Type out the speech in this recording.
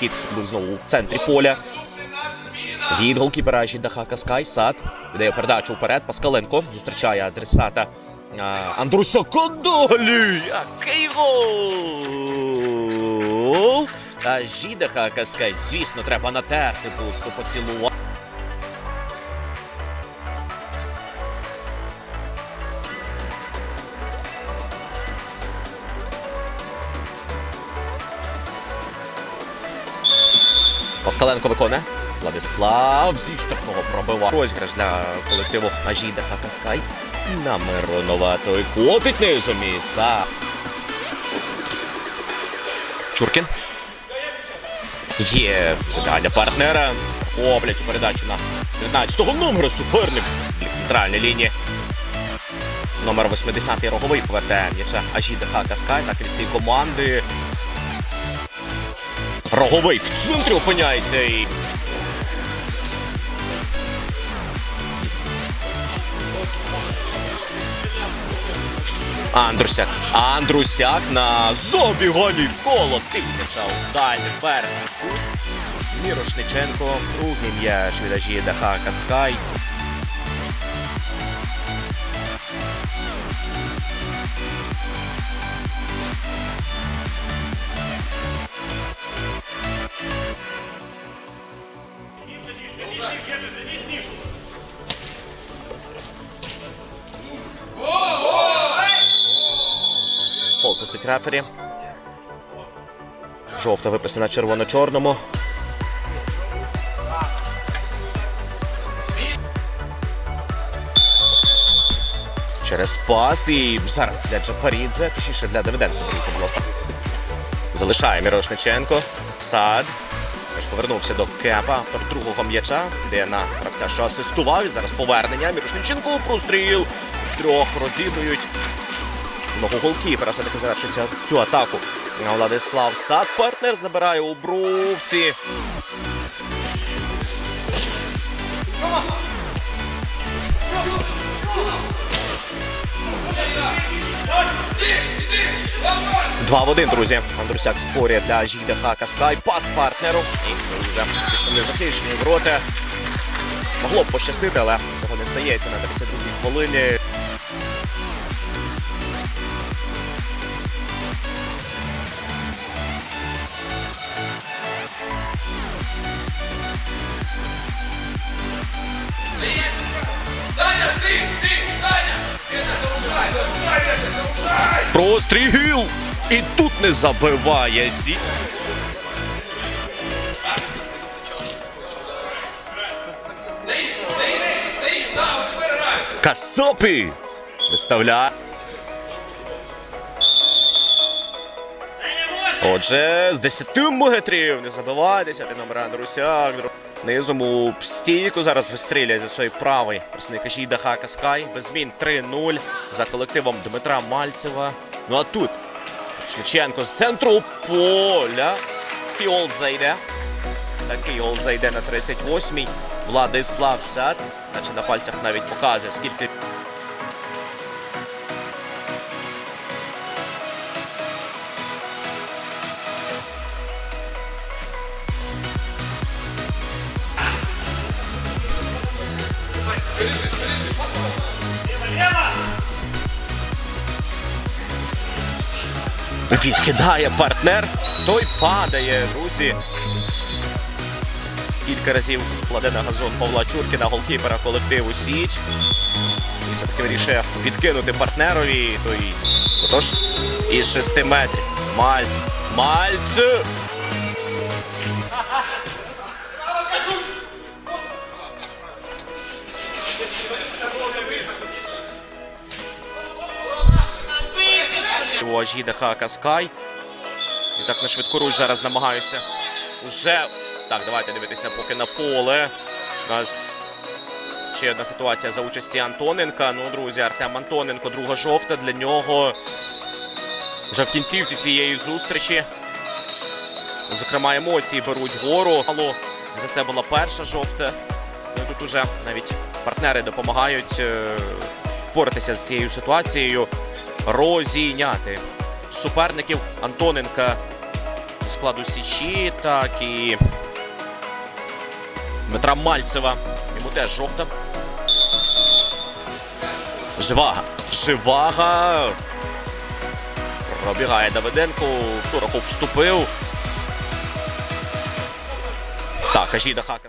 Перехід був знову в центрі поля. Від голкіпера Жідаха Каскай. Сад віддає передачу вперед. Паскаленко зустрічає адресата Андруса далі. Який гол! Та Жідаха Каскай, звісно, треба натерти бутсу поцілувати. Паскаленко виконує. Владислав зі штрафного пробиває. Розіграш для колективу Ажіда Хакаскай. На Миронова той котить низом і Са. Чуркін. Є задання партнера. Облять передачу на 13-го номера суперник. Центральної лінії. Номер 80-й роговий повертає м'яча Ажіда Хакаскай. Так від цієї команди. Роговий в центрі опиняється і. Андрусяк. Андрусяк на забіганні коло тимча у дальний берег. Мірошниченко. Другий м'яч від Ажіда Хакаскай. Фол свистить рефері. Жовта виписана червоно-чорному. Через пас і зараз для Джапарідзе, точніше для Давиденко. Залишає Мірошниченко. Сад. Теж повернувся до кепа. Автор другого м'яча. Де на гравця, що асистував. І зараз повернення. Мірошниченко простріл. Трьох розігрують. Ногу голкіпера все-таки завершує цю, атаку. Владислав Сад. Партнер забирає у бровці. Два в один, друзі. Андрусяк створює для Жідаха Каскай. Пас партнеру. І вже успішно не захищені ворота. Могло б пощастити, але цього не стається на 32-й хвилині. Простріл! І тут не забиває Зі. Касопі! Виставляє. Отже, з 10 метрів не забиває 10 номер Андрусяк. Низом у стійку зараз вистріляє за своєї правий представник Жіда Хакаскай. Без змін 3-0 за колективом Дмитра Мальцева. Ну а тут Шліченко з центру поля. Фіол зайде. Такий гол зайде на 38-й. Владислав Сад. Наче на пальцях навіть показує, скільки Відкидає партнер, той падає, друзі. Кілька разів кладе на газон Павла Чуркіна, голкіпера колективу Січ. І все-таки вирішує відкинути партнерові. Той отож із 6 метрів. Мальц. Мальц! У Ажіда Хакаскай. І так на швидкоруч зараз намагаюся. Уже. Так, давайте дивитися поки на поле. У нас ще одна ситуація за участі Антоненка. Ну, друзі, Артем Антоненко, друга жовта. Для нього вже в кінцівці цієї зустрічі. Зокрема, емоції беруть гору. За це була перша жовта. Ну, тут уже навіть партнери допомагають е, впоратися з цією ситуацією. Розійняти суперників Антоненка складу Січі, так і Дмитра Мальцева. Йому теж жовта. Живага. Живага. Пробігає Давиденко. Турахов вступив. Так, Ажіда Хака.